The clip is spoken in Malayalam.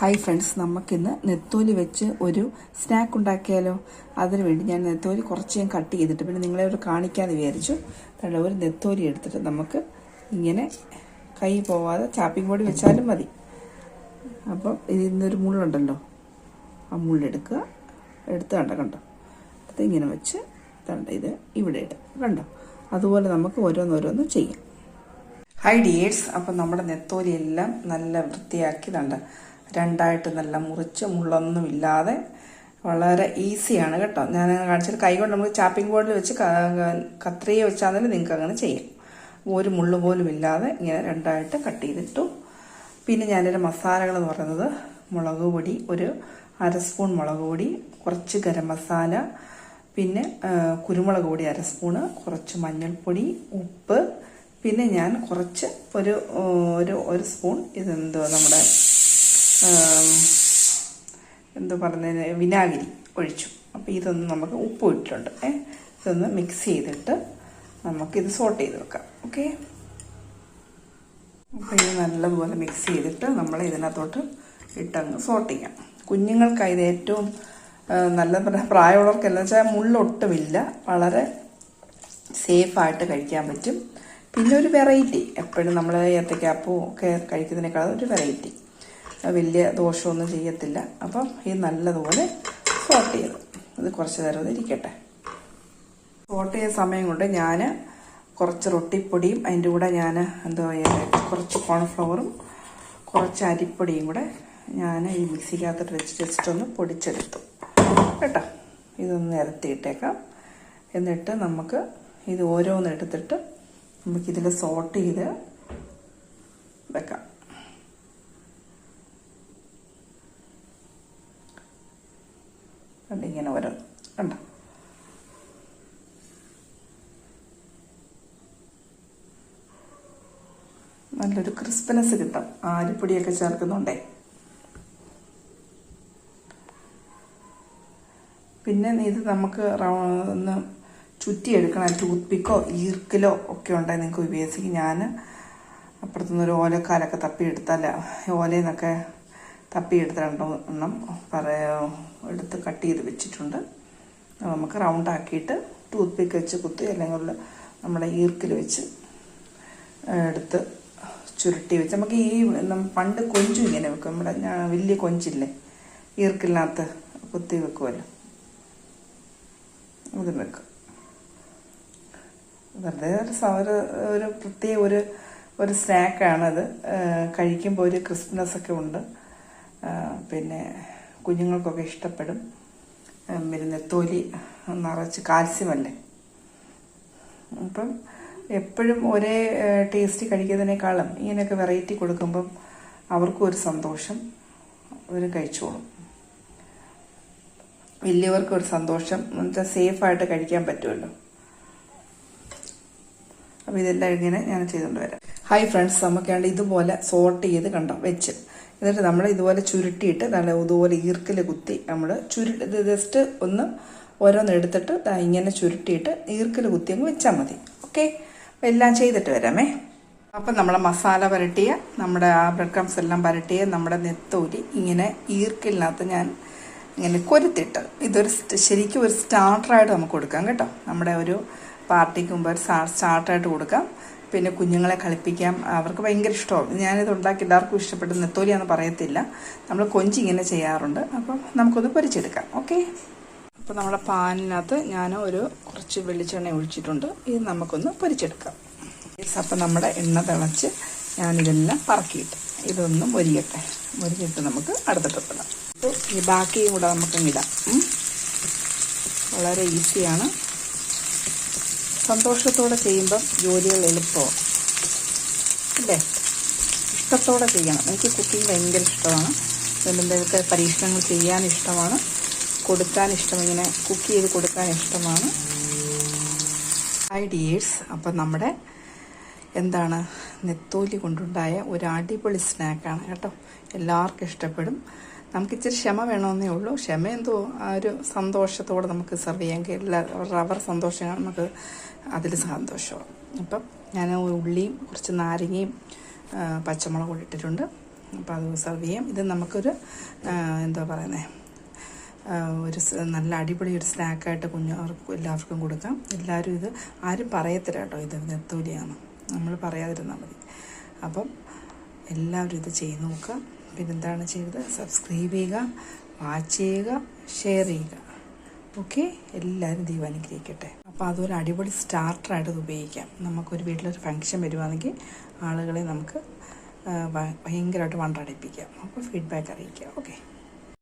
ഹായ് ഫ്രണ്ട്സ് നമുക്കിന്ന് നെത്തോലി വെച്ച് ഒരു സ്നാക്ക് ഉണ്ടാക്കിയാലോ? അതിനുവേണ്ടി ഞാൻ നെത്തോലി കുറച്ച് ഞാൻ കട്ട് ചെയ്തിട്ട് പിന്നെ നിങ്ങളെ ഒരു കാണിക്കാതെ വിചാരിച്ചു. അതുകൊണ്ട് ഒരു നെത്തോലി എടുത്തിട്ട് നമുക്ക് ഇങ്ങനെ കൈ പോവാതെ ചാപ്പിംഗ് ബോർഡ് വെച്ചാലും മതി. അപ്പം ഇതിന്നൊരു മുള്ളുണ്ടല്ലോ ആ മുള്ളെടുക്കുക. എടുത്ത് കണ്ട കണ്ടോ? അത് ഇങ്ങനെ വെച്ച് തണ്ട ഇത് ഇവിടെ ഇടുക കണ്ടോ? അതുപോലെ നമുക്ക് ഓരോന്നോരോന്ന് ചെയ്യാം. ഹൈ ഡിയേഴ്സ് അപ്പം നമ്മുടെ നെത്തോലി എല്ലാം നല്ല വൃത്തിയാക്കി തണ്ട രണ്ടായിട്ട് നല്ല മുറിച്ച് മുള്ളൊന്നും ഇല്ലാതെ വളരെ ഈസിയാണ് കേട്ടോ. ഞാൻ കാണിച്ചത് കൈ കൊണ്ട് നമുക്ക് ചാപ്പിംഗ് ബോർഡിൽ വെച്ച് കത്രിയെ വെച്ചാണെങ്കിലും നിങ്ങൾക്ക് അങ്ങനെ ചെയ്യാം. ഒരു മുള്ളു പോലും ഇല്ലാതെ ഇങ്ങനെ രണ്ടായിട്ട് കട്ട് ചെയ്തിട്ടു. പിന്നെ ഞാനൊരു മസാലകൾ എന്ന് പറയുന്നത് മുളക് പൊടി ഒരു അര സ്പൂൺ മുളക് പൊടി കുറച്ച് ഗരം മസാല പിന്നെ കുരുമുളക് പൊടി അര കുറച്ച് മഞ്ഞൾപ്പൊടി ഉപ്പ് പിന്നെ ഞാൻ കുറച്ച് ഒരു ഒരു ഒരു സ്പൂൺ ഇതെന്തോ നമ്മുടെ എന്തോ പറഞ്ഞതിന് വിനാഗിരി ഒഴിച്ചു. അപ്പോൾ ഇതൊന്ന് നമുക്ക് ഉപ്പ് ഇട്ടിട്ടുണ്ട്. ഏ ഇതൊന്ന് മിക്സ് ചെയ്തിട്ട് നമുക്കിത് സോട്ട് ചെയ്ത് വെക്കാം. ഓക്കെ അപ്പോൾ ഇത് നല്ലപോലെ മിക്സ് ചെയ്തിട്ട് നമ്മൾ ഇതിനകത്തോട്ട് ഇട്ടങ്ങ് സോട്ട് ചെയ്യാം. കുഞ്ഞുങ്ങൾക്കായി ഇത് ഏറ്റവും നല്ല പ്ര- പ്രായമുള്ളവർക്കെല്ലാം വെച്ചാൽ മുള്ളൊട്ടുമില്ല. വളരെ സേഫായിട്ട് കഴിക്കാൻ പറ്റും. പിന്നെ ഒരു വെറൈറ്റി എപ്പോഴും നമ്മൾ ഏത്തക്കാപ്പോ ഒക്കെ കഴിക്കുന്നതിനേക്കാളും ഒരു വെറൈറ്റി വലിയ ദോഷമൊന്നും ചെയ്യത്തില്ല. അപ്പം ഇത് നല്ലതുപോലെ സോട്ട് ചെയ്ത്. ഇത് കുറച്ച് നേരം ഒന്ന് ഇരിക്കട്ടെ. സോട്ട് ചെയ്ത സമയം കൊണ്ട് ഞാൻ കുറച്ച് റൊട്ടിപ്പൊടിയും അതിന്റെ കൂടെ ഞാൻ എന്താ പറയുക കുറച്ച് കോൺഫ്ലവറും കുറച്ച് അരിപ്പൊടിയും കൂടെ ഞാൻ ഈ മിക്സിക്കകത്തോട്ട് വെച്ച് ജസ്റ്റ് ഒന്ന് പൊടിച്ചെടുത്തു. കേട്ടോ? ഇതൊന്ന് നിരത്തിയിട്ടേക്കാം. എന്നിട്ട് നമുക്ക് ഇത് ഓരോന്ന് എടുത്തിട്ട് നമുക്കിതിൽ സോട്ട് ചെയ്ത് വെക്കാം. കണ്ടോ ഇങ്ങനെ കണ്ടോ? നല്ലൊരു ക്രിസ്പിനെസ് കിട്ടും. ആരിപ്പൊടിയൊക്കെ ചേർക്കുന്നുണ്ടേ. പിന്നെ ഇത് നമുക്ക് ഒന്ന് ചുറ്റിയെടുക്കണം. ടൂത്ത് പിക്കോ ഈർക്കിലോ ഒക്കെ ഉണ്ടെങ്കിൽ നിങ്ങൾക്ക് ഉപയോഗിക്കും ഞാൻ അപ്പുറത്തുനിന്ന് ഒരു ഓലക്കാലൊക്കെ തപ്പിയെടുത്താൽ ഓലയിൽ നിന്നൊക്കെ തപ്പിയെടുത്ത് രണ്ടെണ്ണം എടുത്ത് കട്ട് ചെയ്ത് വെച്ചിട്ടുണ്ട്. നമുക്ക് റൗണ്ട് ആക്കിയിട്ട് ടൂത്ത് പിക്ക് വെച്ച് കുത്തി അല്ലെങ്കിൽ നമ്മുടെ ഈർക്കിൽ വെച്ച് എടുത്ത് ചുരുട്ടി വെച്ച്. നമുക്ക് ഈ പണ്ട് കൊഞ്ചും ഇങ്ങനെ വെക്കും. നമ്മുടെ വലിയ കൊഞ്ചില്ലേ? ഈർക്കിലിനകത്ത് കുത്തി വെക്കുമല്ലോ ഇത് വെക്കും. വെറുതെ ഒരു ഒരു ഒരു പ്രത്യേക ഒരു ഒരു സ്നാക്കാണത് കഴിക്കുമ്പോൾ ഒരു ക്രിസ്മസ് ഒക്കെ ഉണ്ട്. പിന്നെ കുഞ്ഞുങ്ങൾക്കൊക്കെ ഇഷ്ടപ്പെടും. പിന്നെ തൊലി നിറച്ച് കാൽസ്യമല്ലേ? അപ്പം എപ്പോഴും ഒരേ ടേസ്റ്റ് കഴിക്കുന്നതിനേക്കാളും ഇങ്ങനെയൊക്കെ വെറൈറ്റി കൊടുക്കുമ്പം അവർക്കും ഒരു സന്തോഷം അവർ കഴിച്ചോളും. വലിയവർക്കും ഒരു സന്തോഷം. എന്നുവെച്ചാൽ സേഫായിട്ട് കഴിക്കാൻ പറ്റുമല്ലോ. അപ്പോൾ ഇതെല്ലാം ഇങ്ങനെ ഞാൻ ചെയ്തുകൊണ്ട് വരാം. ഹായ് ഫ്രണ്ട്സ് നമുക്കാണ്ട് ഇതുപോലെ സോർട്ട് ചെയ്ത് കണ്ടോ? വെച്ച്. എന്നിട്ട് നമ്മൾ ഇതുപോലെ ചുരുട്ടിയിട്ട് നല്ല ഇതുപോലെ ഈർക്കിൽ കുത്തി നമ്മൾ ഇത് ജസ്റ്റ് ഒന്ന് ഓരോന്ന് എടുത്തിട്ട് ഇങ്ങനെ ചുരുട്ടിയിട്ട് ഈർക്കിൽ കുത്തി അങ്ങ് വെച്ചാൽ മതി. ഓക്കെ എല്ലാം ചെയ്തിട്ട് വരാമേ. അപ്പം നമ്മൾ മസാല പരട്ടിയ നമ്മുടെ ആ ബ്രെഡ് ക്രംസ് എല്ലാം പരട്ടിയ നമ്മുടെ നെത്തോലി ഇങ്ങനെ ഈർക്കിലിനകത്ത് ഞാൻ ഇങ്ങനെ കൊരുത്തിട്ട് ഇതൊരു ശരിക്കും ഒരു സ്റ്റാർട്ടറായിട്ട് നമുക്ക് കൊടുക്കാം കേട്ടോ. നമ്മുടെ ഒരു പാർട്ടിക്ക് മുമ്പ് ഒരു സ്റ്റാ- സ്റ്റാർട്ടറായിട്ട് കൊടുക്കാം. പിന്നെ കുഞ്ഞുങ്ങളെ കളിപ്പിക്കാം. അവർക്ക് ഭയങ്കര ഇഷ്ടമാവും ഞാനിത് ഉണ്ടാക്കി എല്ലാവർക്കും ഇഷ്ടപ്പെട്ടു നെത്തോലിയാന്ന് പറയത്തില്ല. നമ്മൾ കൊഞ്ചി ഇങ്ങനെ ചെയ്യാറുണ്ട്. അപ്പം നമുക്കൊന്ന് പൊരിച്ചെടുക്കാം. ഓക്കെ? അപ്പോൾ നമ്മുടെ പാനിനകത്ത് ഞാൻ ഒരു കുറച്ച് വെളിച്ചെണ്ണ ഒഴിച്ചിട്ടുണ്ട്. ഇത് നമുക്കൊന്ന് പൊരിച്ചെടുക്കാം. അപ്പം നമ്മുടെ എണ്ണ തിളച്ച് ഞാനിതെല്ലാം പറക്കിയിട്ട് ഇതൊന്നും മൊരിയട്ടെ. മൊരിഞ്ഞിട്ട് നമുക്ക് അടുത്ത അപ്പോൾ ബാക്കിയും കൂടെ നമുക്ക് ഇടാം. വളരെ ഈസിയാണ്. സന്തോഷത്തോടെ ചെയ്യുമ്പം ജോലികൾ എളുപ്പമാണ് അല്ലേ? ഇഷ്ടത്തോടെ ചെയ്യണം. എനിക്ക് കുക്കിംഗ് ഭയങ്കര ഇഷ്ടമാണ്. എന്തെങ്കിലും പരീക്ഷണങ്ങൾ ചെയ്യാൻ ഇഷ്ടമാണ്. കൊടുക്കാൻ ഇഷ്ടം ഇങ്ങനെ കുക്ക് ചെയ്ത് കൊടുക്കാൻ ഇഷ്ടമാണ്. ഹായ് ഡിയേഴ്സ് അപ്പം നമ്മുടെ എന്താണ് നെത്തോലി കൊണ്ടുണ്ടായ ഒരു അടിപൊളി സ്നാക്കാണ് കേട്ടോ. എല്ലാവർക്കും ഇഷ്ടപ്പെടും. നമുക്ക് ഇച്ചിരി ക്ഷമ വേണമെന്നേ ഉള്ളൂ. ക്ഷമ എന്തോ ആ ഒരു സന്തോഷത്തോടെ നമുക്ക് സെർവ് ചെയ്യാൻ കഴിയില്ല അവർ സന്തോഷമാണ് നമുക്ക് അതിൽ സന്തോഷമാണ് അപ്പം ഞാൻ ഉള്ളിയും കുറച്ച് നാരങ്ങയും പച്ചമുളകും ഇട്ടിട്ടുണ്ട്. അപ്പോൾ അത് സെർവ് ചെയ്യാം. ഇത് നമുക്കൊരു എന്താ പറയുന്നത് ഒരു നല്ല അടിപൊളി ഒരു സ്നാക്കായിട്ട് കുഞ്ഞുങ്ങൾക്ക് എല്ലാവർക്കും കൊടുക്കാം. എല്ലാവരും ഇത് ആരും പറയത്തില്ല കേട്ടോ ഇത് നെത്തൂലിയാണ് നമ്മൾ പറയാതിരുന്നാൽ മതി. അപ്പം എല്ലാവരും ഇത് ചെയ്ത് നോക്കുക. പിന്നെന്താണ് ചെയ്തത്? സബ്സ്ക്രൈബ് ചെയ്യുക വാച്ച് ചെയ്യുക ഷെയർ ചെയ്യുക. ഓക്കെ എല്ലാവരും ദൈവം അനുഗ്രഹിക്കട്ടെ. അപ്പോൾ അതൊരു അടിപൊളി സ്റ്റാർട്ടറായിട്ട് ഇത് ഉപയോഗിക്കാം. നമുക്കൊരു വീട്ടിലൊരു ഫംഗ്ഷൻ വരുവാണെങ്കിൽ ആളുകളെ നമുക്ക് ഭയങ്കരമായിട്ട് വണ്ടടിപ്പിക്കാം. അപ്പോൾ ഫീഡ്ബാക്ക് അറിയിക്കാം ഓക്കെ